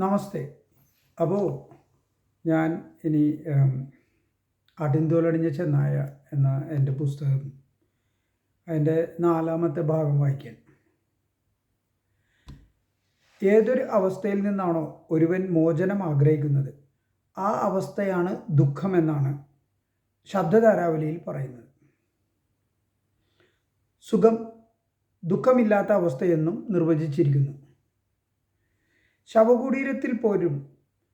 നമസ്തേ. അപ്പോൾ ഞാൻ ഇനി അടിന്തോലടിഞ്ഞ ചെന്നായ എന്ന എന്റെ പുസ്തകം അതിന്റെ നാലാമത്തെ ഭാഗം വായിക്കാൻ. ഏതൊരു അവസ്ഥയിൽ നിന്നാണോ ഒരുവൻ മോചനം ആഗ്രഹിക്കുന്നത്? ആ അവസ്ഥയാണ് ദുഃഖമെന്നാണ് ശബ്ദധാരാവലിയിൽ പറയുന്നത്. സുഖം ദുഃഖമില്ലാത്ത അവസ്ഥയെന്നും നിർവചിച്ചിരിക്കുന്നു. ശവകുടീരത്തിൽ പോരും.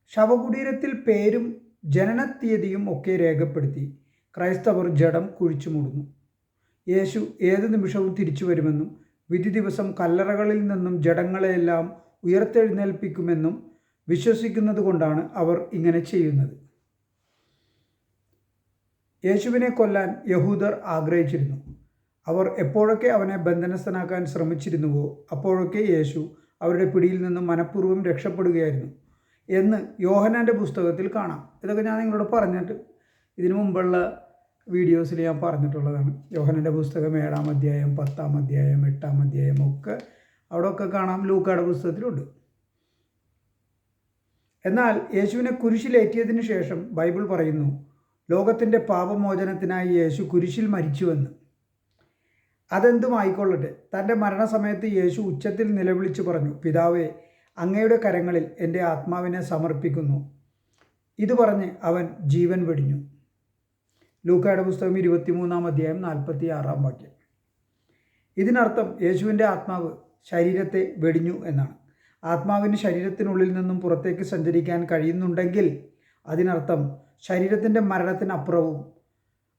ശവകുടീരത്തിൽ പേരും ജനനത്തീയതിയും ഒക്കെ രേഖപ്പെടുത്തി ക്രൈസ്തവർ ജഡം കുഴിച്ചു മൂടുന്നു. യേശു ഏത് നിമിഷവും തിരിച്ചു വരുമെന്നും വിധി ദിവസം കല്ലറകളിൽ നിന്നും ജഡങ്ങളെയെല്ലാം ഉയർത്തെഴുന്നേൽപ്പിക്കുമെന്നും വിശ്വസിക്കുന്നത് കൊണ്ടാണ് അവർ ഇങ്ങനെ ചെയ്യുന്നത്. യേശുവിനെ കൊല്ലാൻ യഹൂദർ ആഗ്രഹിച്ചിരുന്നു. അവർ എപ്പോഴൊക്കെ അവനെ ബന്ധനസ്ഥനാക്കാൻ ശ്രമിച്ചിരുന്നുവോ അപ്പോഴൊക്കെ യേശു അവരുടെ പിടിയിൽ നിന്നും മനഃപൂർവം രക്ഷപ്പെടുകയായിരുന്നു എന്ന് യോഹനാന്റെ പുസ്തകത്തിൽ കാണാം. ഇതൊക്കെ ഞാൻ നിങ്ങളോട് പറഞ്ഞിട്ട് ഇതിനു മുമ്പുള്ള വീഡിയോസിൽ ഞാൻ പറഞ്ഞിട്ടുള്ളതാണ്. യോഹനന്റെ പുസ്തകം ഏഴാം അധ്യായം പത്താം അധ്യായം എട്ടാം അധ്യായം ഒക്കെ അവിടെ ഒക്കെ കാണാം. ലൂക്കാട് പുസ്തകത്തിലുണ്ട്. എന്നാൽ യേശുവിനെ കുരിശിലേറ്റിയതിനു ശേഷം ബൈബിൾ പറയുന്നു ലോകത്തിന്റെ പാപമോചനത്തിനായി യേശു കുരിശിൽ മരിച്ചുവെന്ന്. അതെന്തുമായിക്കൊള്ളട്ടെ തന്റെ മരണസമയത്ത് യേശു ഉച്ചത്തിൽ നിലവിളിച്ചു പറഞ്ഞു പിതാവേ അങ്ങയുടെ കരങ്ങളിൽ എന്റെ ആത്മാവിനെ സമർപ്പിക്കുന്നു. ഇത് പറഞ്ഞ് അവൻ ജീവൻ വെടിഞ്ഞു. ലൂക്കയുടെ പുസ്തകം ഇരുപത്തിമൂന്നാം അധ്യായം നാൽപ്പത്തി ആറാം വാക്യം. ഇതിനർത്ഥം യേശുവിന്റെ ആത്മാവ് ശരീരത്തെ വെടിഞ്ഞു എന്നാണ്. ആത്മാവിന് ശരീരത്തിനുള്ളിൽ നിന്നും പുറത്തേക്ക് സഞ്ചരിക്കാൻ കഴിയുന്നുണ്ടെങ്കിൽ അതിനർത്ഥം ശരീരത്തിന്റെ മരണത്തിനപ്പുറവും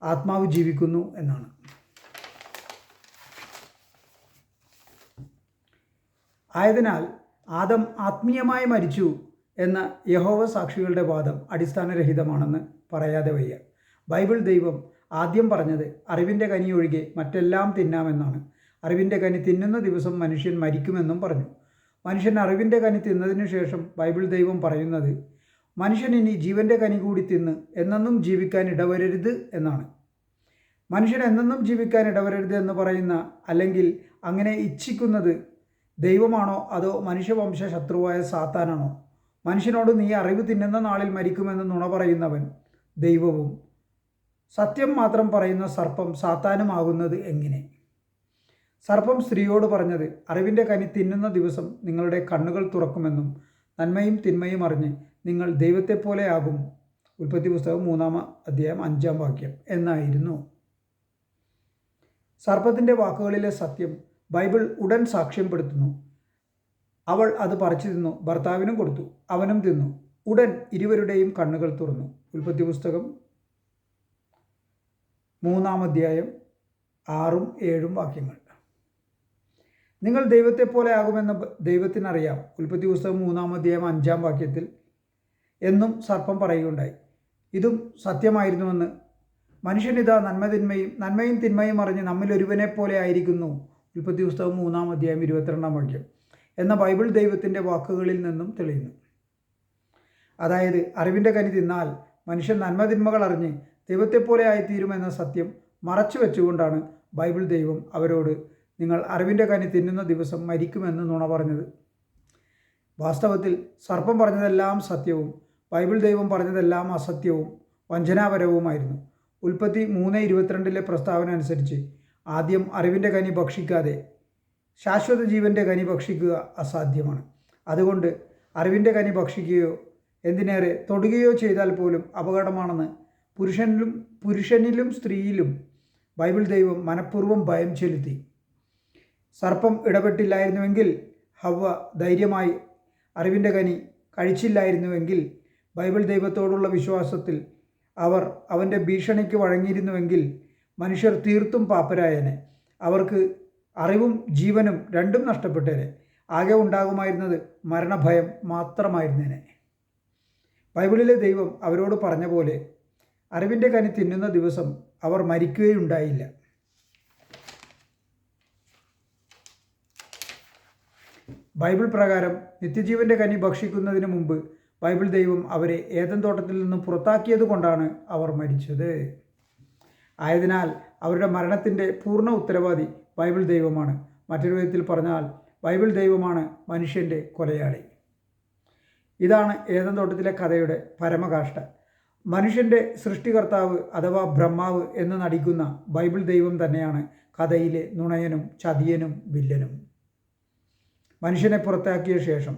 ആത്മാവ് ജീവിക്കുന്നു എന്നാണ്. ആയതിനാൽ ആദം ആത്മീയമായി മരിച്ചു എന്ന യഹോവ സാക്ഷികളുടെ വാദം അടിസ്ഥാനരഹിതമാണെന്ന് പറയാതെ വയ്യ. ബൈബിൾ ദൈവം ആദ്യം പറഞ്ഞത് അറിവിന്റെ കനി ഒഴികെ മറ്റെല്ലാം തിന്നാമെന്നാണ്. അറിവിന്റെ കനി തിന്നുന്ന ദിവസം മനുഷ്യൻ മരിക്കുമെന്നും പറഞ്ഞു. മനുഷ്യൻ അറിവിന്റെ കനി തിന്നതിനു ശേഷം ബൈബിൾ ദൈവം പറയുന്നത് മനുഷ്യൻ ഇനി ജീവന്റെ കനി കൂടി തിന്ന് എന്നെന്നും ജീവിക്കാൻ ഇടവരരുത് എന്നാണ്. മനുഷ്യൻ എന്നെന്നും ജീവിക്കാൻ ഇടവരരുത് എന്ന് പറയുന്ന അല്ലെങ്കിൽ അങ്ങനെ ഇച്ഛിക്കുന്നത് ദൈവമാണോ അതോ മനുഷ്യവംശ ശത്രുവായ സാത്താനാണോ? മനുഷ്യനോട് നീ അറിവ് തിന്നുന്ന നാളിൽ മരിക്കുമെന്ന് നുണ പറയുന്നവൻ ദൈവവും. സത്യം മാത്രം പറയുന്ന സർപ്പം സാത്താനുമാകുന്നത് എങ്ങനെ? സർപ്പം സ്ത്രീയോട് പറഞ്ഞത് അറിവിന്റെ കനി തിന്നുന്ന ദിവസം നിങ്ങളുടെ കണ്ണുകൾ തുറക്കുമെന്നും നന്മയും തിന്മയും അറിഞ്ഞ് നിങ്ങൾ ദൈവത്തെപ്പോലെയാകും ഉൽപ്പത്തി പുസ്തകം മൂന്നാം അധ്യായം അഞ്ചാം വാക്യം എന്നായിരുന്നു. സർപ്പത്തിന്റെ വാക്കുകളിലെ സത്യം ബൈബിൾ ഉടൻ സാക്ഷ്യം പെടുത്തുന്നു അവൾ അത് പറിച്ചു തിന്നു. ഭർത്താവിനും കൊടുത്തു. അവനും തിന്നു. ഉടൻ ഇരുവരുടെയും കണ്ണുകൾ തുറന്നു. ഉൽപ്പത്തി പുസ്തകം മൂന്നാം അധ്യായം ആറും ഏഴും വാക്യങ്ങൾ. നിങ്ങൾ ദൈവത്തെ പോലെ ആകുമെന്ന് ദൈവത്തിനറിയാം. ഉൽപ്പത്തി പുസ്തകം മൂന്നാം അധ്യായം അഞ്ചാം വാക്യത്തിൽ എന്നും സർപ്പം പറയുകയുണ്ടായി. ഇതും സത്യമായിരുന്നുവെന്ന്. മനുഷ്യനിതാ നന്മതിന്മയും നന്മയും തിന്മയും അറിഞ്ഞ് നമ്മിലൊരുവനെ പോലെ ആയിരിക്കുന്നു. ഉൽപ്പത്തി പുസ്തകം മൂന്നാം അധ്യായം ഇരുപത്തിരണ്ടാം വാക്യം. എന്ന ബൈബിൾ ദൈവത്തിന്റെ വാക്കുകളിൽ നിന്നും തെളിയുന്നു. അതായത് അറിവിന്റെ കനി തിന്നാൽ മനുഷ്യൻ നന്മതിന്മകൾ അറിഞ്ഞ് ദൈവത്തെപ്പോലെ ആയിത്തീരുമെന്ന സത്യം മറച്ചു വെച്ചുകൊണ്ടാണ് ബൈബിൾ ദൈവം അവരോട് നിങ്ങൾ അറിവിന്റെ കനി തിന്നുന്ന ദിവസം മരിക്കുമെന്ന് നുണ പറഞ്ഞത് വാസ്തവത്തിൽ സർപ്പം പറഞ്ഞതെല്ലാം സത്യവും ബൈബിൾ ദൈവം പറഞ്ഞതെല്ലാം അസത്യവും വഞ്ചനാപരവുമായിരുന്നു. ഉൽപ്പത്തി മൂന്ന് ഇരുപത്തിരണ്ടിലെ പ്രസ്താവന അനുസരിച്ച് ആദ്യം അറിവിന്റെ കനി ഭക്ഷിക്കാതെ ശാശ്വത ജീവന്റെ കനി ഭക്ഷിക്കുക അസാധ്യമാണ്. അതുകൊണ്ട് അറിവിന്റെ കനി ഭക്ഷിക്കുകയോ എന്തിനേറെ തൊടുകയോ ചെയ്താൽ പോലും അപകടമാണെന്ന് പുരുഷനിലും പുരുഷനിലും സ്ത്രീയിലും ബൈബിൾ ദൈവം മനഃപൂർവം ഭയം ചെലുത്തി. സർപ്പം ഇടപെട്ടില്ലായിരുന്നുവെങ്കിൽ ഹവ്വ ധൈര്യമായി അറിവിന്റെ കനി കഴിച്ചില്ലായിരുന്നുവെങ്കിൽ ബൈബിൾ ദൈവത്തോടുള്ള വിശ്വാസത്തിൽ അവർ അവന്റെ ഭീഷണിക്ക് വഴങ്ങിയിരുന്നുവെങ്കിൽ മനുഷ്യർ തീർത്തും പാപ്പരായനെ. അവർക്ക് അറിവും ജീവനും രണ്ടും നഷ്ടപ്പെട്ടേനെ. ആകെ ഉണ്ടാകുമായിരുന്നത് മരണഭയം മാത്രമായിരുന്നേനെ. ബൈബിളിലെ ദൈവം അവരോട് പറഞ്ഞ പോലെ അറിവിന്റെ കനി തിന്നുന്ന ദിവസം അവർ മരിക്കുകയുണ്ടായില്ല. ബൈബിൾ പ്രകാരം നിത്യജീവന്റെ കനി ഭക്ഷിക്കുന്നതിന് മുമ്പ് ബൈബിൾ ദൈവം അവരെ ഏതൻ തോട്ടത്തിൽ നിന്നും പുറത്താക്കിയത് കൊണ്ടാണ് അവർ മരിച്ചത്. ആയതിനാൽ അവരുടെ മരണത്തിന്റെ പൂർണ ഉത്തരവാദി ബൈബിൾ ദൈവമാണ്. മറ്റൊരു വിധത്തിൽ പറഞ്ഞാൽ ബൈബിൾ ദൈവമാണ് മനുഷ്യന്റെ കൊലയാളി. ഇതാണ് ഏതൻ തോട്ടത്തിലെ കഥയുടെ പരമകാഷ്ട. മനുഷ്യന്റെ സൃഷ്ടികർത്താവ് അഥവാ ബ്രഹ്മാവ് എന്ന് നടിക്കുന്ന ബൈബിൾ ദൈവം തന്നെയാണ് കഥയിലെ നുണയനും ചതിയനും വില്ലനും. മനുഷ്യനെ പുറത്താക്കിയ ശേഷം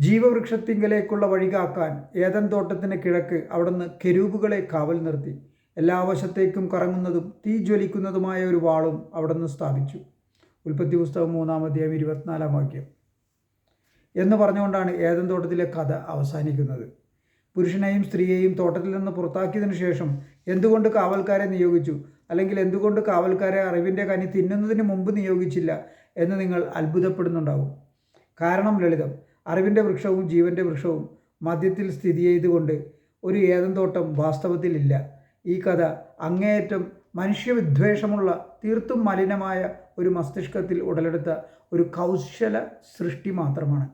ജീവവൃക്ഷത്തിങ്കലേക്കുള്ള വഴി കാക്കാൻ ഏതൻ തോട്ടത്തിന് കിഴക്ക് അവിടുന്ന് കെരൂപുകളെ കാവൽ നിർത്തി. എല്ലാ വശത്തേക്കും കറങ്ങുന്നതും തീ ജ്വലിക്കുന്നതുമായ ഒരു വാളും അവിടുന്ന് സ്ഥാപിച്ചു. ഉൽപ്പത്തി പുസ്തകം മൂന്നാം അധ്യായം ഇരുപത്തിനാലാം വാക്യം. എന്ന് പറഞ്ഞുകൊണ്ടാണ് ഏതൻ തോട്ടത്തിലെ കഥ അവസാനിക്കുന്നത്. പുരുഷനെയും സ്ത്രീയെയും തോട്ടത്തിൽ നിന്ന് പുറത്താക്കിയതിനു ശേഷം എന്തുകൊണ്ട് കാവൽക്കാരെ നിയോഗിച്ചു? അല്ലെങ്കിൽ എന്തുകൊണ്ട് കാവൽക്കാരെ അറിവിന്റെ കനി തിന്നുന്നതിന് മുമ്പ് നിയോഗിച്ചില്ല എന്ന് നിങ്ങൾ അത്ഭുതപ്പെടുന്നുണ്ടാവും. കാരണം ലളിതം. അറിവിന്റെ വൃക്ഷവും ജീവന്റെ വൃക്ഷവും മധ്യത്തിൽ സ്ഥിതി ചെയ്തുകൊണ്ട് ഒരു ഏതൻ തോട്ടം വാസ്തവത്തിലില്ല. ഈ കഥ അങ്ങേയറ്റം മനുഷ്യവിദ്വേഷമുള്ള തീർത്തും മലിനമായ ഒരു മസ്തിഷ്കത്തിൽ ഉടലെടുത്ത ഒരു കൗശല സൃഷ്ടി മാത്രമാണ്.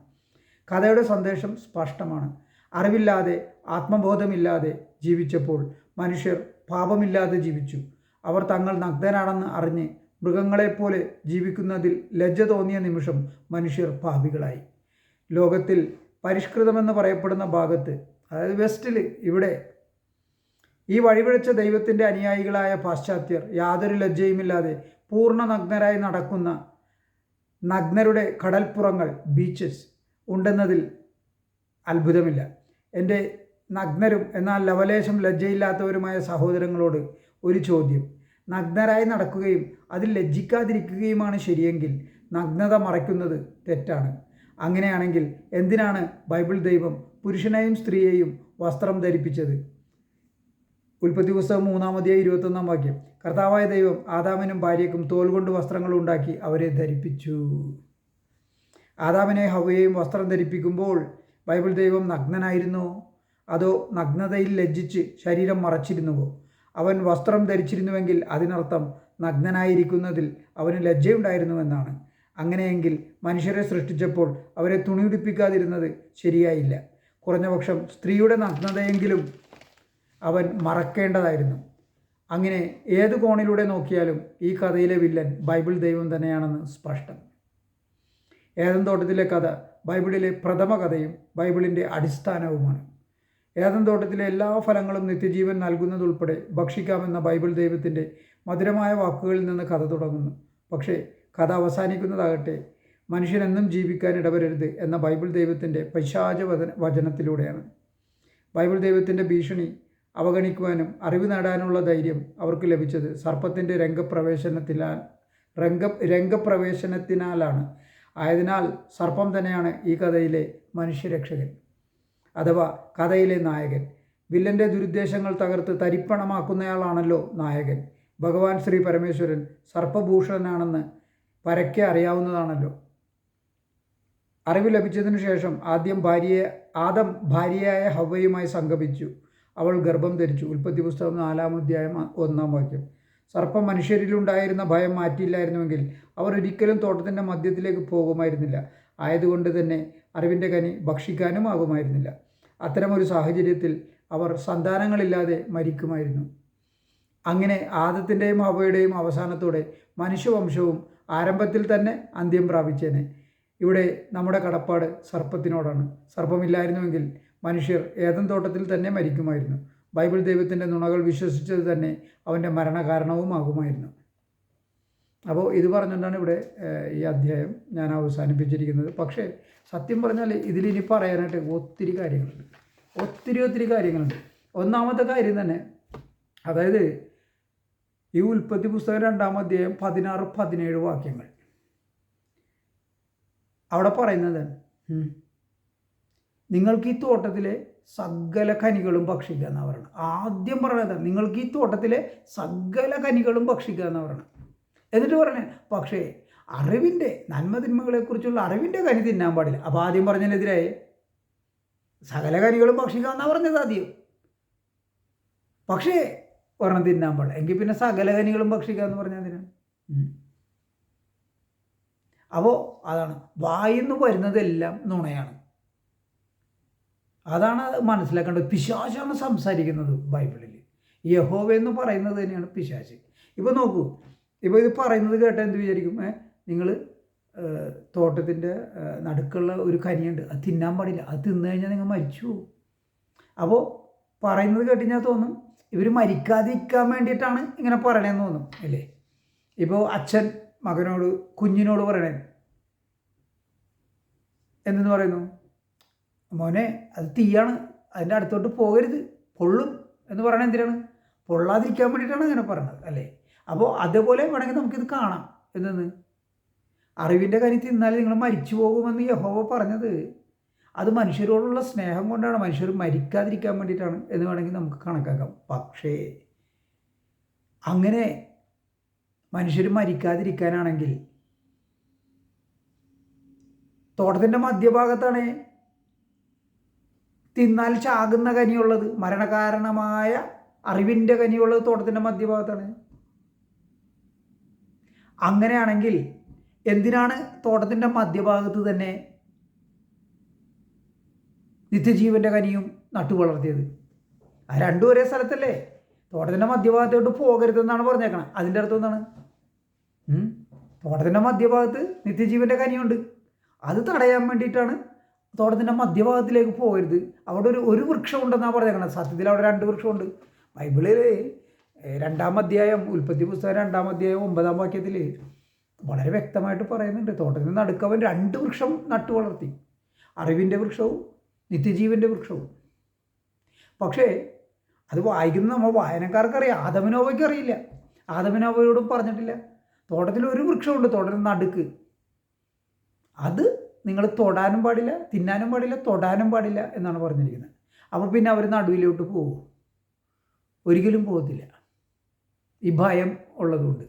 കഥയുടെ സന്ദേശം സ്പഷ്ടമാണ്. അറിവില്ലാതെ ആത്മബോധമില്ലാതെ ജീവിച്ചപ്പോൾ മനുഷ്യർ പാപമില്ലാതെ ജീവിച്ചു. അവർ തങ്ങൾ നഗ്നരാണെന്ന് അറിഞ്ഞ് മൃഗങ്ങളെപ്പോലെ ജീവിക്കുന്നതിൽ ലജ്ജ തോന്നിയ നിമിഷം മനുഷ്യർ പാപികളായി. ലോകത്തിൽ പരിഷ്കൃതമെന്ന് പറയപ്പെടുന്ന ഭാഗത്ത് അതായത് വെസ്റ്റിൽ ഇവിടെ ഈ വഴിപിഴച്ച ദൈവത്തിന്റെ അനുയായികളായ പാശ്ചാത്യർ യാതൊരു ലജ്ജയുമില്ലാതെ പൂർണ നഗ്നരായി നടക്കുന്ന നഗ്നരുടെ കടൽപ്പുറങ്ങൾ ബീച്ചസ് ഉണ്ടെന്നതിൽ അത്ഭുതമില്ല. എന്റെ നഗ്നരും എന്നാൽ ലവലേശം ലജ്ജയില്ലാത്തവരുമായ സഹോദരങ്ങളോട് ഒരു ചോദ്യം. നഗ്നരായി നടക്കുകയും അതിൽ ലജ്ജിക്കാതിരിക്കുകയുമാണ് ശരിയെങ്കിൽ നഗ്നത മറയ്ക്കുന്നത് തെറ്റാണ്. അങ്ങനെയാണെങ്കിൽ എന്തിനാണ് ബൈബിൾ ദൈവം പുരുഷനെയും സ്ത്രീയെയും വസ്ത്രം ധരിപ്പിച്ചത്? ഉൽപ്പത്തി പുസ്തകം മൂന്നാമതിയായി ഇരുപത്തൊന്നാം വാക്യം. കർത്താവായ ദൈവം ആദാമിനും ഭാര്യയ്ക്കും തോൽ കൊണ്ട് വസ്ത്രങ്ങൾ ഉണ്ടാക്കി അവരെ ധരിപ്പിച്ചു. ആദാമിനെ ഹവയെയും വസ്ത്രം ധരിപ്പിക്കുമ്പോൾ ബൈബിൾ ദൈവം നഗ്നനായിരുന്നോ? അതോ നഗ്നതയിൽ ലജ്ജിച്ച് ശരീരം മറച്ചിരുന്നുവോ? അവൻ വസ്ത്രം ധരിച്ചിരുന്നുവെങ്കിൽ അതിനർത്ഥം നഗ്നനായിരിക്കുന്നതിൽ അവന് ലജ്ജയുണ്ടായിരുന്നുവെന്നാണ്. അങ്ങനെയെങ്കിൽ മനുഷ്യരെ സൃഷ്ടിച്ചപ്പോൾ അവരെ തുണിയുടിപ്പിക്കാതിരുന്നത് ശരിയായില്ല. കുറഞ്ഞപക്ഷം സ്ത്രീയുടെ നഗ്നതയെങ്കിലും അവൻ മറക്കേണ്ടതായിരുന്നു. അങ്ങനെ ഏത് കോണിലൂടെ നോക്കിയാലും ഈ കഥയിലെ വില്ലൻ ബൈബിൾ ദൈവം തന്നെയാണെന്ന് സ്പഷ്ടം. ഏതൻ തോട്ടത്തിലെ കഥ ബൈബിളിലെ പ്രഥമ കഥയും ബൈബിളിന്റെ അടിസ്ഥാനവുമാണ്. ഏതൻ തോട്ടത്തിലെ എല്ലാ ഫലങ്ങളും നിത്യജീവൻ നൽകുന്നതുൾപ്പെടെ ഭക്ഷിക്കാമെന്ന ബൈബിൾ ദൈവത്തിന്റെ മധുരമായ വാക്കുകളിൽ നിന്ന് കഥ തുടങ്ങുന്നു. പക്ഷേ കഥ അവസാനിക്കുന്നതാകട്ടെ. മനുഷ്യനെന്നും ജീവിക്കാൻ ഇടവരരുത് എന്ന ബൈബിൾ ദൈവത്തിന്റെ പൈശാച വചന വചനത്തിലൂടെയാണ്. ബൈബിൾ ദൈവത്തിന്റെ ഭീഷണി അവഗണിക്കുവാനും അറിവ് നേടാനുള്ള ധൈര്യം അവർക്ക് ലഭിച്ചത് സർപ്പത്തിന്റെ രംഗപ്രവേശനത്തിലാ രംഗ രംഗപ്രവേശനത്തിനാലാണ്. ആയതിനാൽ സർപ്പം തന്നെയാണ് ഈ കഥയിലെ മനുഷ്യരക്ഷകൻ അഥവാ കഥയിലെ നായകൻ. വില്ലന്റെ ദുരുദ്ദേശങ്ങൾ തകർത്ത് തരിപ്പണമാക്കുന്നയാളാണല്ലോ നായകൻ. ഭഗവാൻ ശ്രീ പരമേശ്വരൻ സർപ്പഭൂഷണനാണെന്ന് പരക്കെ അറിയാവുന്നതാണല്ലോ. അറിവ് ലഭിച്ചതിനു ശേഷം ആദ്യം ഭാര്യയെ ആദം ഭാര്യയായ ഹവയുമായി സംഗമിച്ചു. അവൾ ഗർഭം ധരിച്ചു. ഉൽപ്പത്തി പുസ്തകം നാലാം അധ്യായം ഒന്നാം വാക്യം. സർപ്പം മനുഷ്യരിലുണ്ടായിരുന്ന ഭയം മാറ്റിയില്ലായിരുന്നുവെങ്കിൽ അവർ ഒരിക്കലും തോട്ടത്തിന്റെ മധ്യത്തിലേക്ക് പോകുമായിരുന്നില്ല. ആയതുകൊണ്ട് തന്നെ അറിവിന്റെ കനി ഭക്ഷിക്കാനും ആകുമായിരുന്നില്ല. അത്തരമൊരു സാഹചര്യത്തിൽ അവർ സന്താനങ്ങളില്ലാതെ മരിക്കുമായിരുന്നു. അങ്ങനെ ആദത്തിന്റെയും ഹവയുടെയും അവസാനത്തോടെ മനുഷ്യവംശവും ആരംഭത്തിൽ തന്നെ അന്ത്യം പ്രാപിച്ചേനെ. ഇവിടെ നമ്മുടെ കടപ്പാട് സർപ്പത്തിനോടാണ്. സർപ്പമില്ലായിരുന്നുവെങ്കിൽ മനുഷ്യർ ഏതൻ തോട്ടത്തിൽ തന്നെ മരിക്കുമായിരുന്നു. ബൈബിൾ ദൈവത്തിന്റെ നുണകൾ വിശ്വസിച്ചത് തന്നെ അവന്റെ മരണകാരണവുമാകുമായിരുന്നു. അപ്പോൾ ഇത് പറഞ്ഞുകൊണ്ടാണ് ഇവിടെ ഈ അധ്യായം ഞാൻ അവസാനിപ്പിച്ചിരിക്കുന്നത്. പക്ഷേ സത്യം പറഞ്ഞാൽ ഇതിലിനി പറയാനായിട്ട് ഒത്തിരി കാര്യങ്ങളുണ്ട്. ഒത്തിരി ഒത്തിരി കാര്യങ്ങളുണ്ട്. ഒന്നാമത്തെ കാര്യം തന്നെ അതായത് ഈ ഉൽപ്പത്തി പുസ്തകം രണ്ടാം അധ്യായം പതിനാറ് പതിനേഴ് വാക്യങ്ങൾ. അവിടെ പറയുന്നത് നിങ്ങൾക്ക് ഈ തോട്ടത്തിലെ സകല കനികളും ഭക്ഷിക്കുക എന്ന് പറയണം ആദ്യം പറയുന്നത് നിങ്ങൾക്ക് ഈ തോട്ടത്തിലെ സകല കനികളും ഭക്ഷിക്കുക എന്ന് പറയണം എന്നിട്ട് പറയണേ പക്ഷേ അറിവിന്റെ നന്മതിന്മകളെക്കുറിച്ചുള്ള അറിവിന്റെ കനി തിന്നാൻ പാടില്ല. അപ്പോൾ ആദ്യം പറഞ്ഞതിനെതിരായി സകല കനികളും ഭക്ഷിക്കുക എന്നാണ് പറഞ്ഞത് ആദ്യം. പക്ഷേ ഒരെണ്ണം തിന്നാൻ പാടില്ല. എങ്കിൽ പിന്നെ സകല കനികളും ഭക്ഷിക്കുക എന്ന് പറഞ്ഞാൽ അതിനാണ് അപ്പോൾ അതാണ് വായിന്ന് വരുന്നതെല്ലാം നുണയാണ്. അതാണ് മനസ്സിലാക്കേണ്ടത് പിശാശാണ് സംസാരിക്കുന്നത് ബൈബിളിൽ യഹോവ എന്ന് പറയുന്നത് തന്നെയാണ് പിശാശ് ഇപ്പോൾ നോക്കൂ ഇപ്പോൾ ഇത് പറയുന്നത് കേട്ടാൽ എന്ത് വിചാരിക്കും? നിങ്ങൾ തോട്ടത്തിന്റെ നടുക്കുള്ള ഒരു കനിയുണ്ട് അത് തിന്നാൻ പാടില്ല. അത് തിന്നു കഴിഞ്ഞാൽ നിങ്ങൾ മരിച്ചു അപ്പോൾ പറയുന്നത് കേട്ടിഞ്ഞാൽ തോന്നും ഇവർ മരിക്കാതിരിക്കാൻ വേണ്ടിയിട്ടാണ് ഇങ്ങനെ പറയണതെന്ന് തോന്നും അല്ലേ? ഇപ്പോൾ അച്ഛൻ മകനോട് കുഞ്ഞിനോട് പറയണേ എന്തെന്ന് പറയുന്നു? മോനെ അത് തീയാണ് അതിന്റെ അടുത്തോട്ട് പോകരുത് പൊള്ളും എന്ന് പറയണത് എന്തിനാണ്? പൊള്ളാതിരിക്കാൻ വേണ്ടിയിട്ടാണ് അങ്ങനെ പറയണത് അല്ലേ? അപ്പോൾ അതേപോലെ വേണമെങ്കിൽ നമുക്കിത് കാണാം. എന്തെന്ന്? അറിവിന്റെ കാര്യത്തിൽ തിന്നാൽ നിങ്ങൾ മരിച്ചു പോകുമെന്ന് യഹോവ പറഞ്ഞത്. അത് മനുഷ്യരോടുള്ള സ്നേഹം കൊണ്ടാണ് മനുഷ്യർ മരിക്കാതിരിക്കാൻ വേണ്ടിയിട്ടാണ് എന്ന് വേണമെങ്കിൽ നമുക്ക് കണക്കാക്കാം. പക്ഷേ അങ്ങനെ മനുഷ്യർ മരിക്കാതിരിക്കാനാണെങ്കിൽ തോട്ടത്തിന്റെ മധ്യഭാഗത്താണ് തിന്നാൽ ചാകുന്ന കനിയുള്ളത്. മരണകാരണമായ അറിവിന്റെ കനിയുള്ളത് തോട്ടത്തിന്റെ മധ്യഭാഗത്താണ്. അങ്ങനെയാണെങ്കിൽ എന്തിനാണ് തോട്ടത്തിന്റെ മധ്യഭാഗത്ത് തന്നെ നിത്യജീവന്റെ കനിയും നട്ടു വളർത്തിയത്. ആ രണ്ടും ഒരേ സ്ഥലത്തല്ലേ? തോട്ടത്തിന്റെ മധ്യഭാഗത്തോട്ട് പോകരുതെന്നാണ് പറഞ്ഞേക്കണം അതിന്റെ അർത്ഥം എന്താണ്? തോട്ടത്തിന്റെ മധ്യഭാഗത്ത് നിത്യജീവന്റെ കനിയുണ്ട്. അത് തടയാൻ വേണ്ടിയിട്ടാണ് തോട്ടത്തിന്റെ മധ്യഭാഗത്തിലേക്ക് പോകരുത്. അവിടെ ഒരു ഒരു വൃക്ഷം ഉണ്ടെന്നാണ് പറഞ്ഞേക്കണം സത്യത്തിൽ അവിടെ രണ്ട് വൃക്ഷമുണ്ട്. ബൈബിളിൽ രണ്ടാം അധ്യായം ഉൽപ്പത്തി പുസ്തകം രണ്ടാം അധ്യായം ഒമ്പതാം വാക്യത്തിൽ വളരെ വ്യക്തമായിട്ട് പറയുന്നുണ്ട്. തോട്ടത്തിൽ നടുക്കവൻ രണ്ട് വൃക്ഷം നട്ടു വളർത്തി. അറിവിന്റെ വൃക്ഷവും നിത്യജീവന്റെ വൃക്ഷവും. പക്ഷേ അത് വായിക്കുന്ന നമ്മൾ വായനക്കാർക്കറിയാം. ആദമനോവയ്ക്ക് അറിയില്ല ആദമനോവയോടും പറഞ്ഞിട്ടില്ല. തോട്ടത്തിൽ ഒരു വൃക്ഷമുണ്ട് തോട്ടത്തിൽ നടുക്ക്. അത് നിങ്ങൾ തൊടാനും പാടില്ല തിന്നാനും പാടില്ല തൊടാനും പാടില്ല എന്നാണ് പറഞ്ഞിരിക്കുന്നത്. അപ്പോൾ പിന്നെ അവർ നടുവിലോട്ട് പോകും. ഒരിക്കലും പോകത്തില്ല. ഈ ഭയം ഉള്ളതുകൊണ്ട്.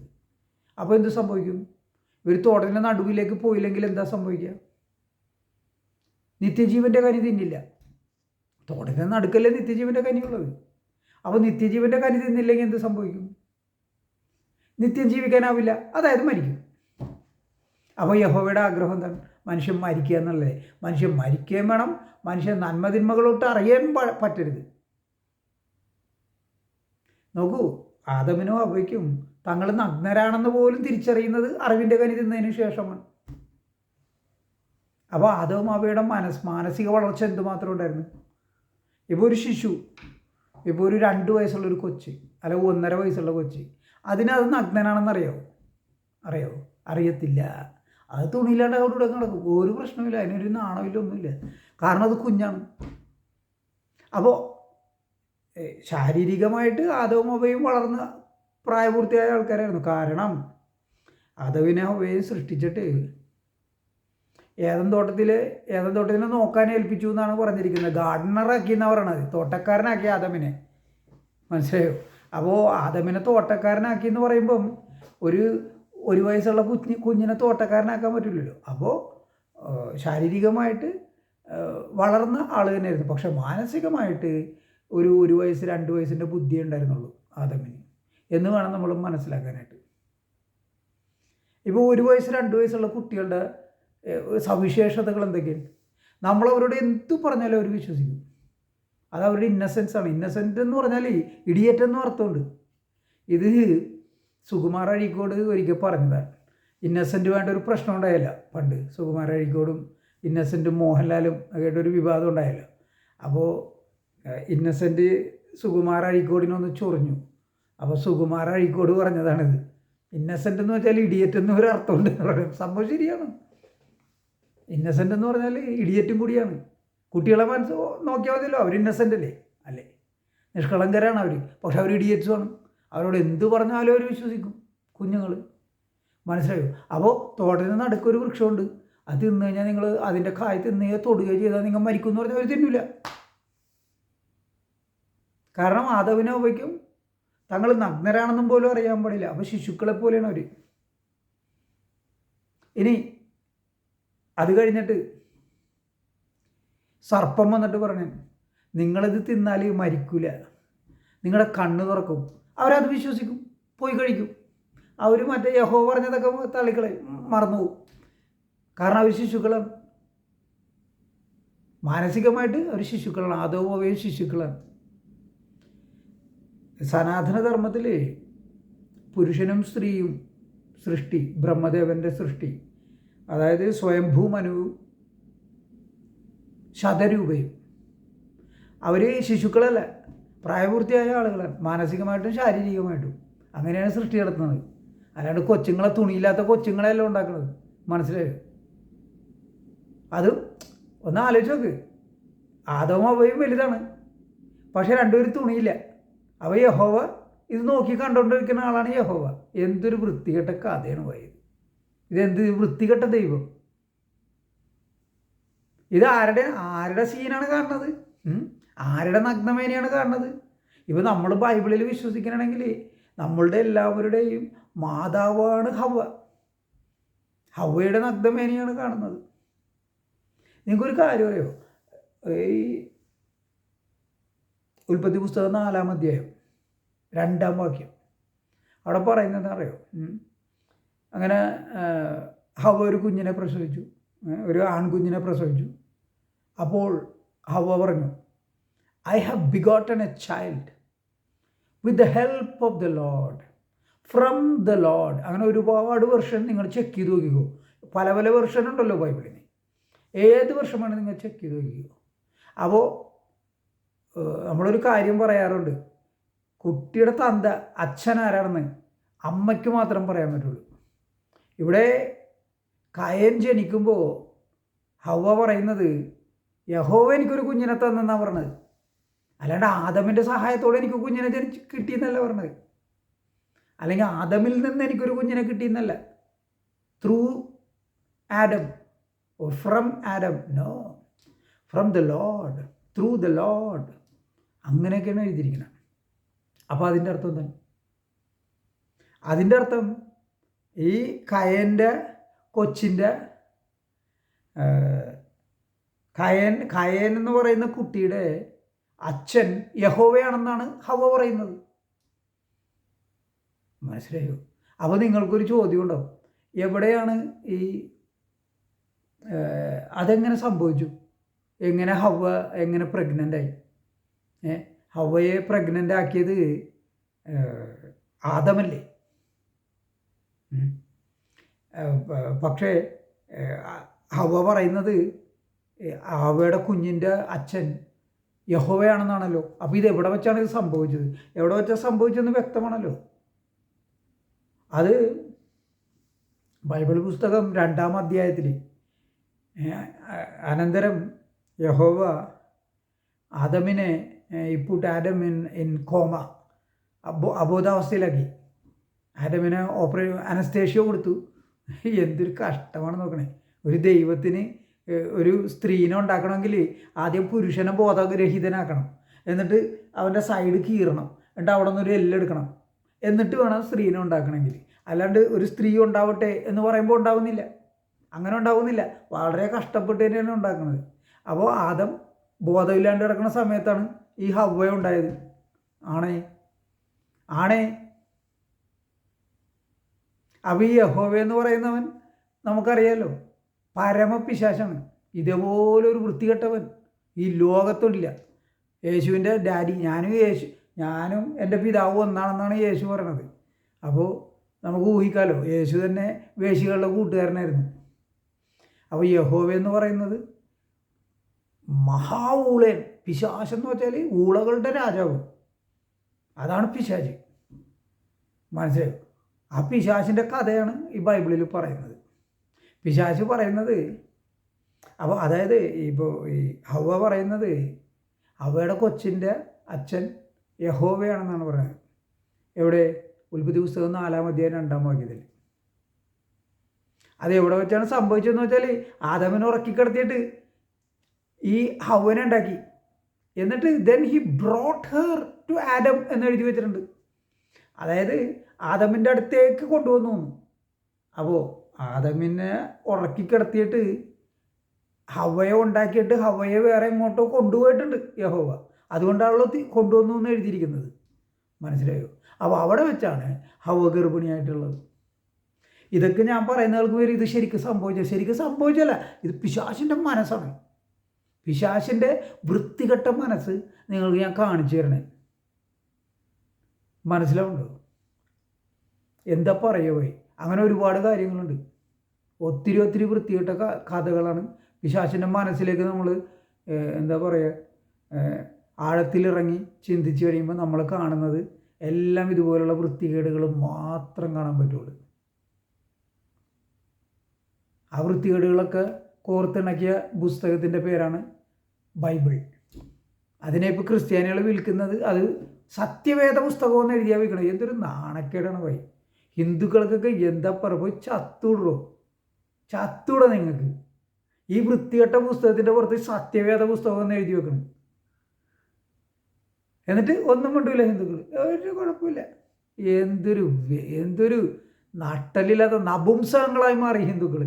അപ്പോൾ എന്ത് സംഭവിക്കും? ഇവർ തോട്ടത്തിന്റെ നടുവിലേക്ക് പോയില്ലെങ്കിൽ എന്താ സംഭവിക്കുക? നിത്യജീവന്റെ കനി തിന്നില്ല. തോട്ടത്തിന്റെ നടുക്കല്ലേ നിത്യജീവന്റെ കനിയുള്ളത്. അപ്പോൾ നിത്യജീവന്റെ കനി തിന്നില്ലെങ്കിൽ എന്ത് സംഭവിക്കും? നിത്യം ജീവിക്കാനാവില്ല അതായത് മരിക്കും. അപ്പോൾ യഹോവയുടെ ആഗ്രഹം എന്താണ്? മനുഷ്യൻ മരിക്കുക എന്നുള്ളത്. മനുഷ്യൻ മരിക്കുകയും വേണം. മനുഷ്യൻ നന്മതിന്മകളോട്ട് അറിയാൻ പറ്റരുത്. നോക്കൂ ആദമിനും അവയ്ക്കും തങ്ങൾ നഗ്നരാണെന്ന് പോലും തിരിച്ചറിയുന്നത് അറിവിന്റെ കനി തിന്നതിന് ശേഷമാണ്. അപ്പോൾ ആദവും അവയുടെ മനസ് മാനസിക വളർച്ച എന്തുമാത്രം ഉണ്ടായിരുന്നു? ഇപ്പോൾ ഒരു ശിശു ഇപ്പോൾ ഒരു രണ്ട് വയസ്സുള്ള ഒരു കൊച്ച് അല്ലെങ്കിൽ ഒന്നര വയസ്സുള്ള കൊച്ച് അതിനത് നഗ്നനാണെന്നറിയാവോ അറിയാവോ അറിയത്തില്ല. അത് തുണിയില്ലാണ്ട് അവിടെ ഇവിടെ നടക്കും. ഒരു പ്രശ്നമില്ല അതിനൊരു നാണമില്ല ഒന്നുമില്ല. കാരണം അത് കുഞ്ഞാണ്. അപ്പോൾ ശാരീരികമായിട്ട് ആദവും അവയും വളർന്ന പ്രായപൂർത്തിയായ ആൾക്കാരായിരുന്നു. കാരണം ആദവിനെ അവയെ സൃഷ്ടിച്ചിട്ട് ഏതൻ തോട്ടത്തിൽ ഏതൻ തോട്ടത്തിനെ നോക്കാൻ ഏൽപ്പിച്ചു എന്നാണ് പറഞ്ഞിരിക്കുന്നത്. ഗാർഡനറാക്കി എന്നാണ് പറയണത്. തോട്ടക്കാരനാക്കി ആദമിനെ. മനസ്സിലായോ? അപ്പോൾ ആദമിനെ തോട്ടക്കാരനാക്കി എന്ന് പറയുമ്പം ഒരു ഒരു വയസ്സുള്ള കുഞ്ഞ് കുഞ്ഞിനെ തോട്ടക്കാരനാക്കാൻ പറ്റില്ലല്ലോ. അപ്പോൾ ശാരീരികമായിട്ട് വളർന്ന ആൾ തന്നെയായിരുന്നു. പക്ഷെ മാനസികമായിട്ട് ഒരു ഒരു വയസ്സ് രണ്ട് വയസ്സിന്റെ ബുദ്ധി ഉണ്ടായിരുന്നുള്ളൂ ആദമിന്. എന്ന് വേണം നമ്മൾ മനസ്സിലാക്കാനായിട്ട്. ഇപ്പോൾ ഒരു വയസ്സ് രണ്ട് വയസ്സുള്ള കുട്ടികളുടെ സവിശേഷതകൾ എന്തൊക്കെയാണ് നമ്മളവരോട് എന്തു പറഞ്ഞാലും അവർ വിശ്വസിക്കും. അത് അവരുടെ ഇന്നസെൻസ് ആണ്. ഇന്നസെന്റ് എന്ന് പറഞ്ഞാൽ ഇടിയേറ്റം എന്ന് അർത്ഥമുണ്ട്. ഇത് സുകുമാർ അഴീക്കോട് ഒരിക്കൽ പറഞ്ഞതാണ് ഇന്നസെന്റ് വേണ്ട ഒരു പ്രശ്നം ഉണ്ടായില്ല. പണ്ട് സുകുമാർ അഴീക്കോടും ഇന്നസെന്റും മോഹൻലാലും ഒക്കെ ഒരു വിവാദം ഉണ്ടായില്ല. അപ്പോൾ ഇന്നസെന്റ് സുകുമാർ അഴീക്കോടിനൊന്ന് ചൊറിഞ്ഞു. അപ്പോൾ സുകുമാർ അഴീക്കോട് പറഞ്ഞതാണിത്. ഇന്നസെന്റ് എന്ന് വെച്ചാൽ ഇഡിയറ്റ് എന്നൊരു അർത്ഥമുണ്ട്. സംഭവം ശരിയാണ്. ഇന്നസെന്റ് എന്ന് പറഞ്ഞാൽ ഇടിയറ്റും കൂടിയാണ്. കുട്ടികളെ മനസ്സ് നോക്കിയാൽ മതിയല്ലോ അവർ ഇന്നസെന്റ് അല്ലേ? അല്ലേ? നിഷ്കളങ്കരാണ് അവർ പക്ഷെ അവർ ഇടിയറ്റ്സുമാണ് അവരോട് എന്ത് പറഞ്ഞാലും അവർ വിശ്വസിക്കും. കുഞ്ഞുങ്ങൾ മനസ്സിലായോ? അപ്പോൾ തോട്ടത്തിൽ നിന്ന് അടുക്കൊരു വൃക്ഷമുണ്ട്. അത് തിന്നു കഴിഞ്ഞാൽ നിങ്ങൾ അതിന്റെ കായ തിന്നുകയോ തൊടുകയോ ചെയ്താൽ നിങ്ങൾ മരിക്കും എന്ന് പറഞ്ഞാൽ അവർ തിന്നില്ല കാരണം ആദവിനെ ഉപയോഗിക്കും. തങ്ങൾ നഗ്നരാണെന്നും പോലും അറിയാൻ പാടില്ല. അപ്പോൾ ശിശുക്കളെ പോലെയാണ് അവർ ഇനി അത് കഴിഞ്ഞിട്ട് സർപ്പം വന്നിട്ട് പറഞ്ഞു നിങ്ങളിത് തിന്നാൽ മരിക്കില്ല നിങ്ങളുടെ കണ്ണ് തുറക്കും. അവരത് വിശ്വസിക്കും. പോയി കഴിക്കും. അവർ മറ്റേ യഹോ പറഞ്ഞതൊക്കെ തള്ളിക്കളെ മറന്നുപോകും. കാരണം അവർ ശിശുക്കളാണ്. മാനസികമായിട്ട് അവർ ശിശുക്കളാണ്. അവയും ശിശുക്കളാണ്. സനാതന ധർമ്മത്തിൽ പുരുഷനും സ്ത്രീയും സൃഷ്ടി ബ്രഹ്മദേവന്റെ സൃഷ്ടി. അതായത് സ്വയംഭൂ മനുവും ശതരൂപയും. അവർ ശിശുക്കളല്ല പ്രായപൂർത്തിയായ ആളുകളാണ്. മാനസികമായിട്ടും ശാരീരികമായിട്ടും. അങ്ങനെയാണ് സൃഷ്ടി നടത്തുന്നത്. അല്ലാണ്ട് കൊച്ചുങ്ങളെ തുണിയില്ലാത്ത കൊച്ചുങ്ങളെയല്ല ഉണ്ടാക്കുന്നത്. മനസ്സിലായോ? അത് ഒന്ന് ആലോചിച്ച് നോക്ക്. ആദവും അവയും വലുതാണ്. പക്ഷെ രണ്ടുപേരും തുണിയില്ല. അവ യഹോവ ഇത് നോക്കി കണ്ടുകൊണ്ടിരിക്കുന്ന ആളാണ് യഹോവ. എന്തൊരു വൃത്തികെട്ട കഥയാണ് പോയത് ഇതെന്ത് വൃത്തികെട്ട ദൈവം? ഇത് ആരുടെ ആരുടെ സീനാണ് കാണുന്നത്? ആരുടെ നഗ്നമേനയാണ് കാണുന്നത്? ഇപ്പം നമ്മൾ ബൈബിളിൽ വിശ്വസിക്കണമെങ്കിൽ നമ്മളുടെ എല്ലാവരുടെയും മാതാവാണ് ഹവ ഹവയുടെ നഗ്നമേനയാണ് കാണുന്നത്. നിങ്ങൾക്കൊരു കാര്യം അറിയോ? ഈ ഉൽപ്പത്തി പുസ്തകം നാലാം അധ്യായം രണ്ടാം വാക്യം. അവിടെ പറയുന്നത് അറിയോ. അങ്ങനെ ഹവ ഒരു കുഞ്ഞിനെ പ്രസവിച്ചു. ഒരു ആൺകുഞ്ഞിനെ പ്രസവിച്ചു. അപ്പോൾ ഹവ പറഞ്ഞു I have begotten a child with the help of the lord from the lord അങ്ങനെ ഒരുപാട് വെർഷൻ നിങ്ങൾ ചെക്ക് ചെയ്ത് നോക്കിക്കോ. പല പല വെർഷൻ ഉണ്ടല്ലോ ബൈബിളിന്. ഏത് വർഷമാണ് നിങ്ങൾ ചെക്ക് ചെയ്ത് നോക്കിക്കോ? അപ്പോൾ നമ്മളൊരു കാര്യം പറയാറുണ്ട്. കുട്ടിയുടെ തന്ത അച്ഛൻ ആരാണെന്ന് അമ്മയ്ക്ക് മാത്രം പറയാൻ പറ്റുള്ളൂ. ഇവിടെ കായൻ ജനിക്കുമ്പോൾ ഹവ പറയുന്നത് യഹോവ എനിക്കൊരു കുഞ്ഞിനെ തന്നെന്നാണ് പറഞ്ഞത്. അല്ലാണ്ട് ആദമിന്റെ സഹായത്തോടെ എനിക്ക് കുഞ്ഞിനെ ജനിച്ച് കിട്ടിയെന്നല്ല പറഞ്ഞത്. അല്ലെങ്കിൽ ആദമിൽ നിന്ന് എനിക്കൊരു കുഞ്ഞിനെ കിട്ടിയെന്നല്ല. Through Adam or from Adam no from the lord through the lord അങ്ങനെയൊക്കെയാണ് എഴുതിയിരിക്കുന്നത്. അപ്പോൾ അതിന്റെ അർത്ഥം എന്താണ്? അതിന്റെ അർത്ഥം ഈ കയന്റെ കൊച്ചിന്റെ കയൻ കയൻ എന്ന് പറയുന്ന കുട്ടിയുടെ അച്ഛൻ യഹോവയാണെന്നാണ് ഹവ പറയുന്നത്. മനസ്സിലായോ? അപ്പോൾ നിങ്ങൾക്കൊരു ചോദ്യം ഉണ്ടാവും എവിടെയാണ് ഈ അതെങ്ങനെ സംഭവിച്ചു? എങ്ങനെ ഹവ എങ്ങനെ പ്രഗ്നന്റ് ആയി ഏ ഹവയെ പ്രഗ്നന്റ് ആക്കിയത് ആദമല്ലേ? പക്ഷേ ഹവ പറയുന്നത് ഹവയുടെ കുഞ്ഞിന്റെ അച്ഛൻ യഹോവയാണെന്നാണല്ലോ. അപ്പോൾ ഇത് എവിടെ വെച്ചാണ് ഇത് സംഭവിച്ചത്? എവിടെ വെച്ചാൽ സംഭവിച്ചതെന്ന് വ്യക്തമാണല്ലോ. അത് ബൈബിൾ പുസ്തകം രണ്ടാം അധ്യായത്തിൽ അനന്തരം യഹോവ ആദമിനെ he put Adam in in coma അബോ അബോധാവസ്ഥയിലാക്കി. ആഡമിനെ ഓപ്പറേ അനസ്തേഷ്യ കൊടുത്തു. എന്തൊരു കഷ്ടമാണ് നോക്കണേ. ഒരു ദൈവത്തിന് ഒരു സ്ത്രീനെ ഉണ്ടാക്കണമെങ്കിൽ ആദ്യം പുരുഷനെ ബോധരഹിതനാക്കണം എന്നിട്ട് അവന്റെ സൈഡ് കീറണം. എന്നിട്ട് അവിടെ നിന്നൊരു എല്ലെടുക്കണം എന്നിട്ട് വേണം സ്ത്രീനെ ഉണ്ടാക്കണമെങ്കിൽ. അല്ലാണ്ട് ഒരു സ്ത്രീ ഉണ്ടാവട്ടെ എന്ന് പറയുമ്പോൾ ഉണ്ടാവുന്നില്ല. അങ്ങനെ ഉണ്ടാവുന്നില്ല. വളരെ കഷ്ടപ്പെട്ട് തന്നെയാണ് ഉണ്ടാക്കുന്നത്. അപ്പോൾ ആദം ബോധമില്ലാണ്ട് കിടക്കുന്ന സമയത്താണ് ഈ ഹവ്വ ഉണ്ടായത്. ആണേ. ആണേ. അപ്പോൾ ഈ യഹോവ എന്ന് പറയുന്നവൻ നമുക്കറിയാലോ പരമപിശാശാണ്. ഇതേപോലെ ഒരു വൃത്തികെട്ടവൻ ഈ ലോകത്തില്ല യേശുവിന്റെ ഡാഡി ഞാനും യേശു ഞാനും എന്റെ പിതാവും ഒന്നാണെന്നാണ് യേശു പറയണത്. അപ്പോൾ നമുക്ക് ഊഹിക്കാലോ യേശു തന്നെ വേശികളുടെ കൂട്ടുകാരനായിരുന്നു. അപ്പോൾ യഹോവ എന്ന് പറയുന്നത് മഹാ ഊളയൻ പിശാശ് എന്ന് വെച്ചാൽ ഊളകളുടെ രാജാവ്. അതാണ് പിശാജ് മനസ്സിലായോ? ആ പിശാശിന്റെ കഥയാണ് ഈ ബൈബിളിൽ പറയുന്നത്. പിശാശ് പറയുന്നത് അപ്പോൾ അതായത് ഇപ്പോൾ ഈ ഹവ പറയുന്നത് അവയുടെ കൊച്ചിന്റെ അച്ഛൻ യഹോവയാണെന്നാണ് പറയുന്നത്. എവിടെ? ഉൽപ്പത്തി പുസ്തകം നാലാം രണ്ടാം വാക്യത്തിൽ. അത് എവിടെ വെച്ചാണ് സംഭവിച്ചതെന്ന് വെച്ചാൽ ആദമിനെ ഉറക്കിക്കിടത്തിയിട്ട് ഈ ഹവനെ ഉണ്ടാക്കി. എന്നിട്ട് then he brought her to Adam എന്ന് എഴുതി വെച്ചിട്ടുണ്ട്. അതായത് ആദമിന്റെ അടുത്തേക്ക് കൊണ്ടുവന്നു. അപ്പോൾ ആദമിനെ ഉറക്കി കിടത്തിയിട്ട് ഹവയെ ഉണ്ടാക്കിയിട്ട് ഹവയെ വേറെ എങ്ങോട്ടോ കൊണ്ടുപോയിട്ടുണ്ട് യഹോവ. അതുകൊണ്ടാണല്ലോ കൊണ്ടുവന്നു എന്ന് എഴുതിയിരിക്കുന്നത്. മനസ്സിലായോ? അപ്പോൾ അവിടെ വെച്ചാണ് ഹവ ഗർഭിണിയായിട്ടുള്ളത്. ഇതൊക്കെ ഞാൻ പറയുന്നവർക്ക് വരെ ഇത് ശരിക്കും സംഭവിച്ചത് ശരിക്കും സംഭവിച്ചല്ല. ഇത് പിശാശിന്റെ മനസ്സാണ്. പിശാശിന്റെ വൃത്തികെട്ട മനസ്സ് നിങ്ങൾക്ക് ഞാൻ കാണിച്ചു തരണേ. മനസ്സിലാവുണ്ടോ എന്താ പറയുക അങ്ങനെ ഒരുപാട് കാര്യങ്ങളുണ്ട്. ഒത്തിരി ഒത്തിരി വൃത്തികെട്ട കഥകളാണ്. പിശാശിന്റെ മനസ്സിലേക്ക് നമ്മൾ എന്താ പറയുക ആഴത്തിലിറങ്ങി ചിന്തിച്ച് കഴിയുമ്പോൾ നമ്മൾ കാണുന്നത് എല്ലാം ഇതുപോലുള്ള വൃത്തികേടുകൾ മാത്രം കാണാൻ പറ്റുള്ളൂ. ആ വൃത്തികേടുകളൊക്കെ കോർത്തിണക്കിയ പുസ്തകത്തിന്റെ പേരാണ് ബൈബിൾ. അതിനെ ഇപ്പോൾ ക്രിസ്ത്യാനികൾ വിൽക്കുന്നത് അത് സത്യവേദ പുസ്തകമെന്ന് എഴുതിയാൽ വിൽക്കണം എന്തൊരു നാണക്കേടാണ് പോയി ഹിന്ദുക്കൾക്കൊക്കെ എന്താ പറ പോയി ചത്തുവിടോ. ചത്തുട നിങ്ങൾക്ക് ഈ വൃത്തികെട്ട പുസ്തകത്തിന്റെ പുറത്ത് സത്യവേദ പുസ്തകം എന്ന് എഴുതി വെക്കണം. എന്നിട്ട് ഒന്നും കൊണ്ടില്ല ഹിന്ദുക്കൾ ഒരു കുഴപ്പമില്ല. എന്തൊരു എന്തൊരു നട്ടലില്ലാത്ത നപുംസകങ്ങളായി മാറി ഹിന്ദുക്കൾ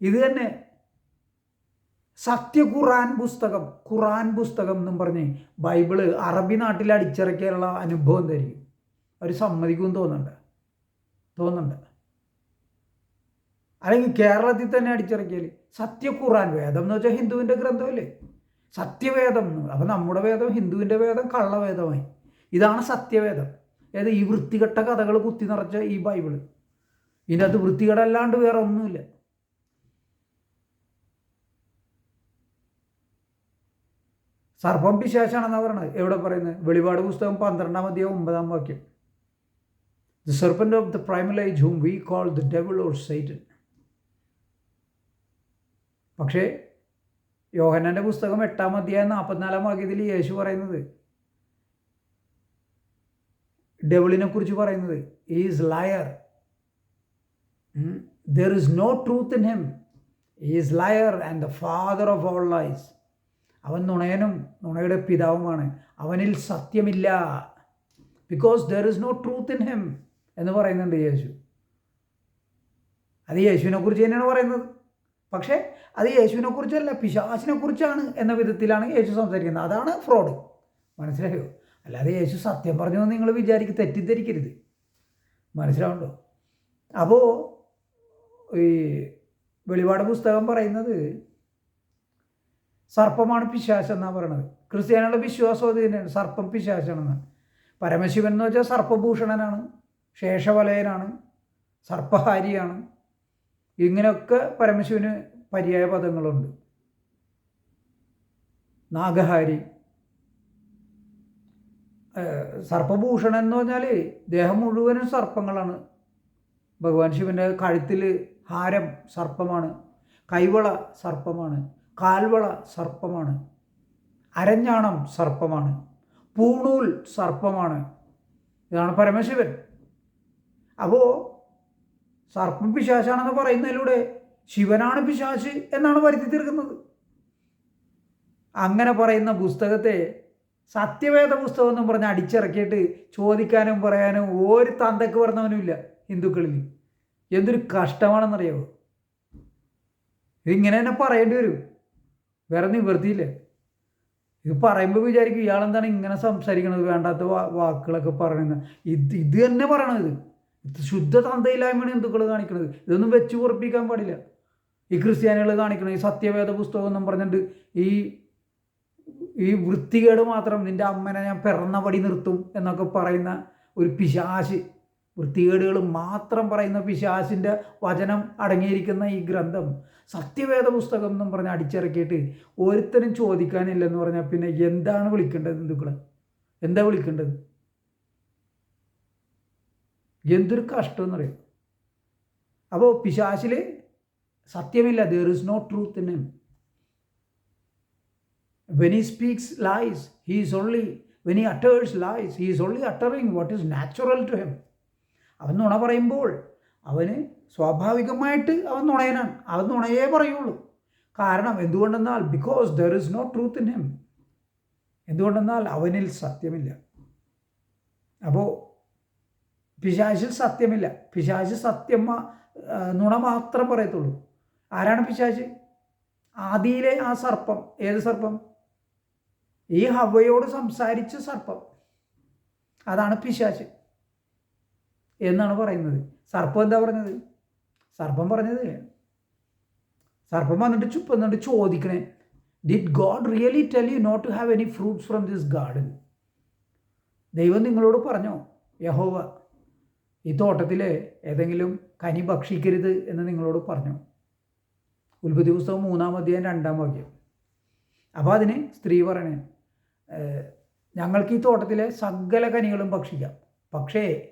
ഇത് തന്നെ സത്യ ഖുറാൻ പുസ്തകം ഖുറാൻ പുസ്തകം എന്നും പറഞ്ഞ് ബൈബിൾ അറബി നാട്ടിൽ അടിച്ചിറക്കിയുള്ള അനുഭവം തരും അവർ സമ്മതിക്കും തോന്നുന്നുണ്ട്? തോന്നുന്നുണ്ട്. അല്ലെങ്കിൽ കേരളത്തിൽ തന്നെ അടിച്ചിറക്കിയാൽ സത്യ ഖുറാൻ വേദം എന്ന് വെച്ചാൽ ഹിന്ദുവിന്റെ ഗ്രന്ഥമല്ലേ? സത്യവേദം അപ്പം നമ്മുടെ വേദം ഹിന്ദുവിന്റെ വേദം കള്ളവേദമായി. ഇതാണ് സത്യവേദം. അതായത് ഈ വൃത്തികെട്ട കഥകൾ കുത്തി നിറച്ച ഈ ബൈബിൾ. ഇതിന്റെ അകത്ത് വൃത്തികേടല്ലാണ്ട് വേറെ ഒന്നുമില്ല. സർപ്പം വിശേഷമാണെന്നാണ് പറയുന്നത് എവിടെ പറയുന്നത്? വെളിപാട് പുസ്തകം പന്ത്രണ്ടാം അധ്യായം ഒമ്പതാം വാക്യം. The serpent of the primal age, whom we call the devil or Satan. പക്ഷേ യോഹന്നാന്റെ പുസ്തകം എട്ടാം അധ്യായം നാൽപ്പത്തിനാലാം വാക്യത്തിൽ യേശു പറയുന്നത് ഡെവിളിനെ കുറിച്ച് പറയുന്നത് is liar there is no truth in him is liar and the father of all lies അവൻ നുണയനും നുണയുടെ പിതാവുമാണ്. അവനിൽ സത്യമില്ല. Because there is no truth in him എന്ന് പറയുന്നുണ്ട് യേശു. അത് യേശുവിനെക്കുറിച്ച് തന്നെയാണ് പറയുന്നത്. പക്ഷേ അത് യേശുവിനെക്കുറിച്ചല്ല കുറിച്ചല്ല പിശാചിനെ കുറിച്ചാണ് എന്ന വിധത്തിലാണ് യേശു സംസാരിക്കുന്നത്. അതാണ് ഫ്രോഡ് മനസ്സിലായോ? അല്ലാതെ യേശു സത്യം പറഞ്ഞു നിങ്ങൾ വിചാരിക്കും തെറ്റിദ്ധരിക്കരുത്. മനസ്സിലാവുണ്ടോ അപ്പോൾ ഈ വെളിപാട് പുസ്തകം പറയുന്നത് സർപ്പമാണ് പിശാച് എന്നാണ് പറയണത്. ക്രിസ്ത്യാനികളുടെ വിശ്വാസം അത് തന്നെയാണ്. സർപ്പം പിശാശാണെന്ന് പരമശിവൻ എന്ന് വെച്ചാൽ സർപ്പഭൂഷണനാണ്. ശേഷവലയനാണ് സർപ്പഹാരിയാണ്. ഇങ്ങനെയൊക്കെ പരമശിവന് പര്യായ പദങ്ങളുണ്ട്. നാഗഹാരി. സർപ്പഭൂഷണം എന്ന് പറഞ്ഞാൽ ദേഹം മുഴുവനും സർപ്പങ്ങളാണ്. ഭഗവാൻ ശിവന്റെ കഴുത്തിൽ ഹാരം സർപ്പമാണ്. കൈവള സർപ്പമാണ്. കാൽവള സർപ്പമാണ്. അരഞ്ഞാണം സർപ്പമാണ്. പൂണൂൽ സർപ്പമാണ്. ഇതാണ് പരമശിവൻ. അപ്പോൾ സർപ്പം പിശാശാണെന്ന് പറയുന്നതിലൂടെ ശിവനാണ് പിശാശ് എന്നാണ് വരുത്തി തീർക്കുന്നത്. അങ്ങനെ പറയുന്ന പുസ്തകത്തെ സത്യവേദ പുസ്തകം എന്നും പറഞ്ഞ് അടിച്ചിറക്കിയിട്ട് ചോദിക്കാനും പറയാനും ഒരു തന്തക്ക് പറഞ്ഞവനുമില്ല ഹിന്ദുക്കളിൽ. എന്തൊരു കഷ്ടമാണെന്നറിയാമോ ഇതിങ്ങനെ തന്നെ പറയേണ്ടി വരും. വേറെ നിവൃത്തിയില്ല. ഇത് പറയുമ്പോൾ വിചാരിക്കും ഇയാളെന്താണ് ഇങ്ങനെ സംസാരിക്കണത്? വേണ്ടാത്ത വാക്കുകളൊക്കെ പറയുന്നത് ഇത് ഇത് തന്നെ പറയണത്. ശുദ്ധ തന്തയില്ലായ്മയാണ് ഹിന്ദുക്കൾ കാണിക്കുന്നത് ഇതൊന്നും വെച്ച് ഉറപ്പിക്കാൻ പാടില്ല. ഈ ക്രിസ്ത്യാനികൾ കാണിക്കണം ഈ സത്യവേദ പുസ്തകം എന്നും പറഞ്ഞിട്ട് ഈ ഈ വൃത്തികേട് മാത്രം നിന്റെ അമ്മനെ ഞാൻ പിറന്നപടി നിർത്തും എന്നൊക്കെ പറയുന്ന ഒരു പിശാശ് വൃത്തികേടുകൾ മാത്രം പറയുന്ന പിശാശിന്റെ വചനം അടങ്ങിയിരിക്കുന്ന ഈ ഗ്രന്ഥം സത്യവേദ പുസ്തകം എന്നും പറഞ്ഞ് അടിച്ചിറക്കിയിട്ട് ഒരുത്തനും ചോദിക്കാനില്ലെന്ന് പറഞ്ഞാൽ പിന്നെ എന്താണ് വിളിക്കേണ്ടത് ഹിന്ദുക്കളെ? എന്താ വിളിക്കേണ്ടത്? എന്തൊരു കഷ്ടം എന്നറിയാം അപ്പോൾ പിശാശിൽ സത്യമില്ല. There is no truth in him when he speaks lies he is only when he utters lies he is only uttering what is natural to him അവൻ നുണ പറയുമ്പോൾ അവന് സ്വാഭാവികമായിട്ട് അവൻ നുണയനാണ്. അവൻ നുണയേ പറയുള്ളൂ. കാരണം എന്തുകൊണ്ടെന്നാൽ because there is no truth in him എന്തുകൊണ്ടെന്നാൽ അവനിൽ സത്യമില്ല. അപ്പോൾ പിശാചിൽ സത്യമില്ല. പിശാച് സത്യം നുണ മാത്രം പറയത്തുള്ളൂ. ആരാണ് പിശാച്? ആദിയിലെ ആ സർപ്പം. ഏത് സർപ്പം? ഈ ഹവയോട് സംസാരിച്ച സർപ്പം. അതാണ് പിശാച് എന്നാണ് പറയുന്നത്. സർപ്പം എന്താ പറഞ്ഞത്? സർപ്പം പറഞ്ഞത് സർപ്പം വന്നിട്ട് ചുപ്പ് വന്നിട്ട് ചോദിക്കണേ. Did God really tell you not to have any fruits from this garden ദൈവം നിങ്ങളോട് പറഞ്ഞോ? യഹോവ ഈ തോട്ടത്തിലെ ഏതെങ്കിലും കനി ഭക്ഷിക്കരുത് എന്ന് നിങ്ങളോട് പറഞ്ഞു. ഉൽപ്പത്തി പുസ്തകം മൂന്നാം അധ്യായം രണ്ടാം വാക്യം. അപ്പോൾ അതിന് സ്ത്രീ പറയണേ ഞങ്ങൾക്ക് ഈ തോട്ടത്തിലെ സകല കനികളും ഭക്ഷിക്കാം. പക്ഷേ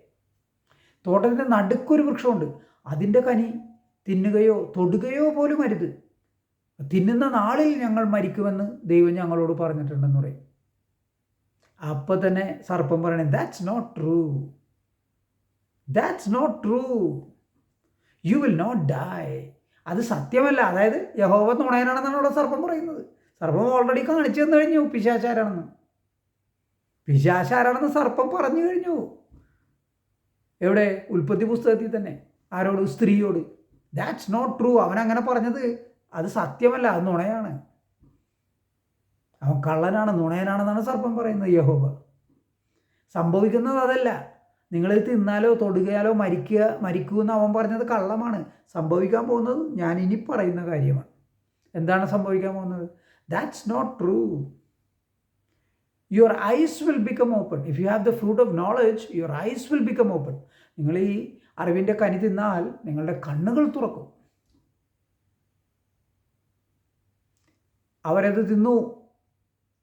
തോട്ടത്തിന്റെ നടുക്കൊരു വൃക്ഷമുണ്ട്. അതിന്റെ കനി തിന്നുകയോ തൊടുകയോ പോലും അരുത്. തിന്നുന്ന നാളിൽ ഞങ്ങൾ മരിക്കുമെന്ന് ദൈവം ഞങ്ങളോട് പറഞ്ഞിട്ടുണ്ടെന്ന് പറയും. അപ്പം തന്നെ സർപ്പം പറയണേ that's not true that's not true you will not die അത് സത്യമല്ല. അതായത് യഹോവ നുണയനാണെന്നാണ് അവിടെ സർപ്പം പറയുന്നത്. സർപ്പം ഓൾറെഡി കാണിച്ചു തന്നു കഴിഞ്ഞു. പിശാചാരാണെന്ന്. പിശാചാരാണെന്ന് സർപ്പം പറഞ്ഞു കഴിഞ്ഞു. എവിടെ? ഉൽപ്പത്തി പുസ്തകത്തിൽ തന്നെ. ആരോട്? സ്ത്രീയോട്. ദാറ്റ്സ് നോട്ട് ട്രൂ അവൻ അങ്ങനെ പറഞ്ഞത്. അത് സത്യമല്ല. അത് നുണയാണ്. അവൻ കള്ളനാണ് നുണയനാണെന്നാണ് സർപ്പം പറയുന്നത് യഹോബ സംഭവിക്കുന്നത് അതല്ല. നിങ്ങൾ തിന്നാലോ തൊടുകയാലോ മരിക്കുക മരിക്കൂ എന്ന് അവൻ പറഞ്ഞത് കള്ളമാണ്. സംഭവിക്കാൻ പോകുന്നത് ഞാൻ ഇനി പറയുന്ന കാര്യമാണ്. എന്താണ് സംഭവിക്കാൻ പോകുന്നത്? That's not true your eyes will become open if you have the fruit of knowledge your eyes will become open നിങ്ങൾ ഈ അറിവിന്റെ കനി തിന്നാൽ നിങ്ങളുടെ കണ്ണുകൾ തുറക്കും. അവരത് തിന്നു.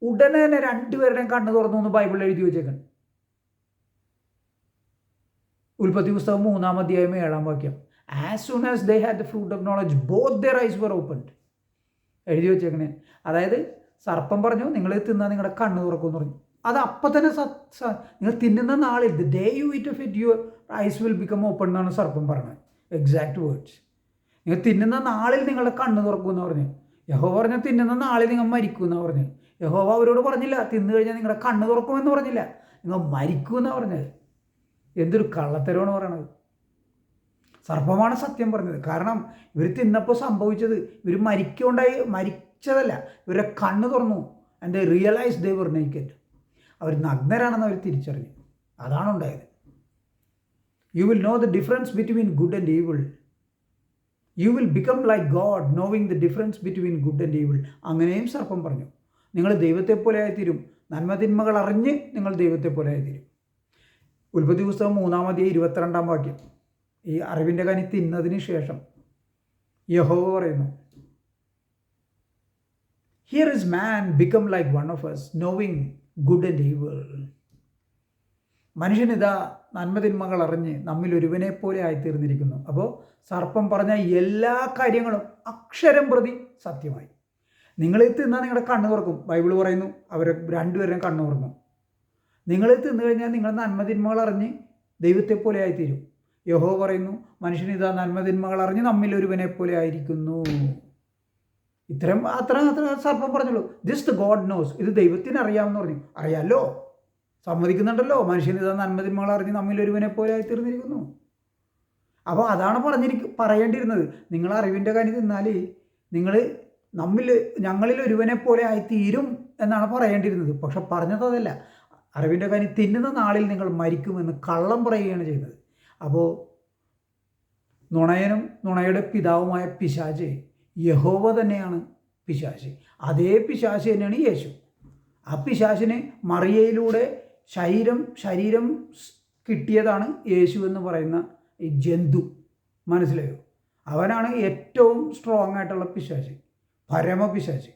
ഉടനെ തന്നെ രണ്ടുപേരുടെയും കണ്ണ് തുറന്നു എന്ന് ബൈബിളിൽ എഴുതി വെച്ചേക്കണം. ഉൽപ്പത്തി പുസ്തകം മൂന്നാം അധ്യായം ഏഴാം വാക്യം. As soon as they had the fruit of knowledge both their eyes were opened എഴുതി വെച്ചേക്കണേ. അതായത് സർപ്പം പറഞ്ഞു നിങ്ങൾ തിന്നാൽ നിങ്ങളുടെ കണ്ണ് തുറക്കും എന്ന് പറഞ്ഞു. അത് അപ്പം തന്നെ നിങ്ങൾ തിന്നുന്ന നാളിൽ the day you eat of it your eyes will become open എന്നാണ് സർപ്പം പറഞ്ഞത്. എക്സാക്ട് വേർഡ്സ് നിങ്ങൾ തിന്നുന്ന നാളിൽ നിങ്ങളുടെ കണ്ണ് തുറക്കും എന്ന് പറഞ്ഞു യഹോവ പറഞ്ഞു തിന്നുന്ന നാളിൽ നിങ്ങൾ മരിക്കും എന്ന് പറഞ്ഞു യഹോവ അവരോട് പറഞ്ഞില്ല തിന്നു കഴിഞ്ഞാൽ നിങ്ങളുടെ കണ്ണ് തുറക്കുമെന്ന് പറഞ്ഞില്ല നിങ്ങൾ മരിക്കുമെന്നാണ് പറഞ്ഞത്. എന്തൊരു കള്ളത്തരമാണ് പറയണത്? സർപ്പമാണ് സത്യം പറഞ്ഞത്. കാരണം ഇവർ തിന്നപ്പോൾ സംഭവിച്ചത് ഇവർ മരിക്കൊണ്ടായി മരിച്ചതല്ല ഇവരുടെ കണ്ണ് തുറന്നു. ആൻഡ് റിയലൈസ് ദേ വർ അവർ നഗ്നരാണെന്ന് അവർ തിരിച്ചറിഞ്ഞു. അതാണ് ഉണ്ടായത്. You will know the difference between good and evil you will become like God knowing the difference between good and evil അങ്ങനെയും സർപ്പം പറഞ്ഞു. നിങ്ങൾ ദൈവത്തെ പോലെ ആയിത്തീരും നന്മതിന്മകൾ അറിഞ്ഞ് നിങ്ങൾ ദൈവത്തെ പോലെ ആയിത്തീരും. ഉൽപ്പത്തി പുസ്തകം മൂന്നാമതി ഇരുപത്തിരണ്ടാം വാക്യം. ഈ അറിവിന്റെ കനി തിന്നതിന് ശേഷം യഹോവ പറയുന്നു here is man become like one of us knowing good and evil മനുഷ്യനിതാ നന്മതിന്മകൾ അറിഞ്ഞ് നമ്മിൽ ഒരുവനെ പോലെ ആയിത്തീർന്നിരിക്കുന്നു. അപ്പോൾ സർപ്പം പറഞ്ഞ എല്ലാ കാര്യങ്ങളും അക്ഷരം പ്രതി സത്യമായി. നിങ്ങളിത് തിന്നാൽ നിങ്ങളുടെ കണ്ണു തുറക്കും. ബൈബിൾ പറയുന്നു അവർ രണ്ടുപേരും കണ്ണു തുറന്നു. നിങ്ങൾ തിന്നു കഴിഞ്ഞാൽ നിങ്ങൾ നന്മതിന്മകൾ അറിഞ്ഞ് ദൈവത്തെ പോലെ ആയിത്തീരും. യഹോ പറയുന്നു മനുഷ്യൻ ഇതാ നന്മതിന്മകൾ അറിഞ്ഞ് നമ്മിൽ ഒരുവനെ പോലെ ആയിരിക്കുന്നു. ഇത്തരം അത്ര അത്ര സർപ്പം പറഞ്ഞുള്ളൂ. ജസ്റ്റ് ഗോഡ് നോസ് ഇത് ദൈവത്തിന് അറിയാമെന്ന് പറഞ്ഞു. അറിയാമല്ലോ സമ്മതിക്കുന്നുണ്ടല്ലോ. മനുഷ്യൻ ഇതാ നന്മതിന്മകൾ അറിഞ്ഞ് നമ്മിൽ ഒരുവനെ പോലെ ആയിത്തീർന്നിരിക്കുന്നു. അപ്പോൾ അതാണ് പറഞ്ഞിരിക്കും പറയേണ്ടിയിരുന്നത്. നിങ്ങൾ അറിവിന്റെ കാര്യം തിന്നാൽ നിങ്ങൾ നമ്മിൽ ഞങ്ങളിൽ ഒരുവനെ പോലെ ആയിത്തീരും എന്നാണ് പറയേണ്ടിയിരുന്നത്. പക്ഷെ പറഞ്ഞത് അതല്ല അറിവിന്റെ കാര്യം തിന്നുന്ന നാളിൽ നിങ്ങൾ മരിക്കുമെന്ന് കള്ളം പറയുകയാണ് ചെയ്തത്. അപ്പോൾ നുണയനും നുണയുടെ പിതാവുമായ പിശാച് യഹോവ തന്നെയാണ് പിശാച്. അതേ പിശാച് തന്നെയാണ് യേശു. ആ പിശാചിന് മറിയയിലൂടെ ശരീരം ശരീരം കിട്ടിയതാണ് യേശു എന്ന് പറയുന്ന ഈ ജന്തു. മനസ്സിലായോ? അവനാണ് ഏറ്റവും സ്ട്രോങ് ആയിട്ടുള്ള പിശാച്. പരമപിശാച്.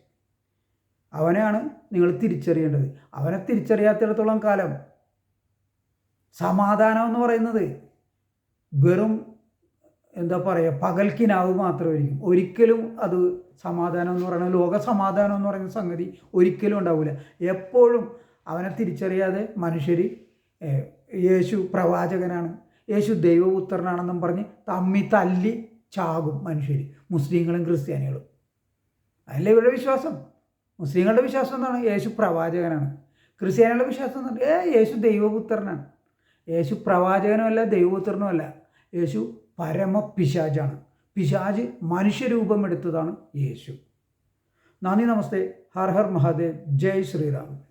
അവനെയാണ് നിങ്ങൾ തിരിച്ചറിയേണ്ടത്. അവനെ തിരിച്ചറിയാത്തിടത്തോളം കാലം സമാധാനം എന്ന് പറയുന്നത് വെറും എന്താ പറയുക പകൽക്കിനാവ് മാത്രമായിരിക്കും. ഒരിക്കലും അത് സമാധാനം എന്ന് പറയുന്നത് ലോക സമാധാനം എന്ന് പറയുന്ന സംഗതി ഒരിക്കലും ഉണ്ടാവില്ല എപ്പോഴും അവനെ തിരിച്ചറിയാതെ മനുഷ്യർ യേശു പ്രവാചകനാണ് യേശു ദൈവപുത്രനാണെന്നും പറഞ്ഞ് തമ്മി തല്ലി ചാകും മനുഷ്യർ മുസ്ലിങ്ങളും ക്രിസ്ത്യാനികളും. അല്ലേ ഇവരുടെ വിശ്വാസം? മുസ്ലിങ്ങളുടെ വിശ്വാസം എന്താണ്? യേശു പ്രവാചകനാണ്. ക്രിസ്ത്യാനികളുടെ വിശ്വാസം എന്താണ്? ഏ യേശു ദൈവപുത്രനാണ്. യേശു പ്രവാചകനുമല്ല ദൈവപുത്രനുമല്ല. യേശു പരമ പിശാജാണ് പിശാജ് മനുഷ്യരൂപമെടുത്തതാണ് യേശു. നന്ദി നമസ്തേ. ഹർ ഹർ മഹാദേവ്. ജയ് ശ്രീറാം.